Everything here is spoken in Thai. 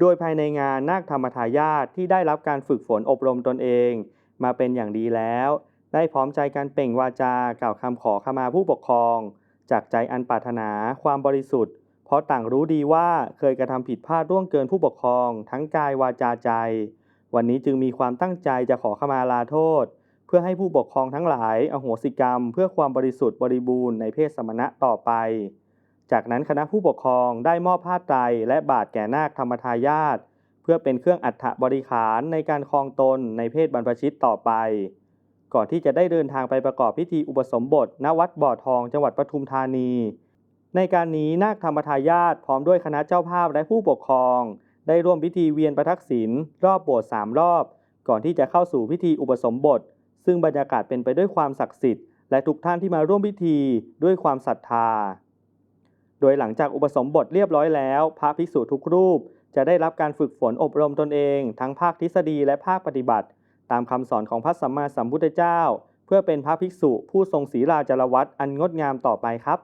โดยภายในงานนาคธรรมทายาทที่ได้รับการฝึกฝนอบรมตนเอง มาเป็นอย่างดีแล้ว ได้พร้อมใจกันเปล่งวาจากล่าวคำขอขมาผู้ปกครอง จากใจอันปรารถนาความบริสุทธิ์ เพราะต่างรู้ดีว่าเคยกระทำผิดพลาดร่วงเกินผู้ปกครอง ทั้งกายวาจาใจ วันนี้จึงมีความตั้งใจจะขอขมาลาโทษ เพื่อให้ผู้ปกครองทั้งหลายอโหสิกรรม เพื่อความบริสุทธิ์บริบูรณ์ในเพศสมณะต่อไป จากนั้นคณะผู้ปกครองได้มอบผ้าไตรและบาทแก่นาคธรรมทายาทเพื่อเป็นเครื่องอัฐบริขารในการครองตนในเพศบรรพชิตต่อไป ก่อนที่จะได้เดินทางไปประกอบพิธีอุปสมบทณวัดบ่อทองจังหวัดปทุมธานี ในการนี้นาคธรรมทายาทพร้อมด้วยคณะเจ้าภาพและผู้ปกครอง ได้ร่วมพิธีเวียนประทักษิณรอบโบสถ์สามรอบ ก่อนที่จะเข้าสู่พิธีอุปสมบท ซึ่งบรรยากาศเป็นไปด้วยความศักดิ์สิทธิ์และทุกท่านที่มาร่วมพิธีด้วยความศรัทธา ดยหลังจากอุปสมบทเรียบร้อยแล้ว พระภิกษุทุกรูป จะได้รับการฝึกฝนอบรมตนเอง ทั้งภาคทฤษฎีและภาคปฏิบัติ ตามคำสอนของพระสัมมาสัมพุทธเจ้า เพื่อเป็นพระภิกษุผู้ทรงศีลาจารวัตอันงดงามต่อไปครับ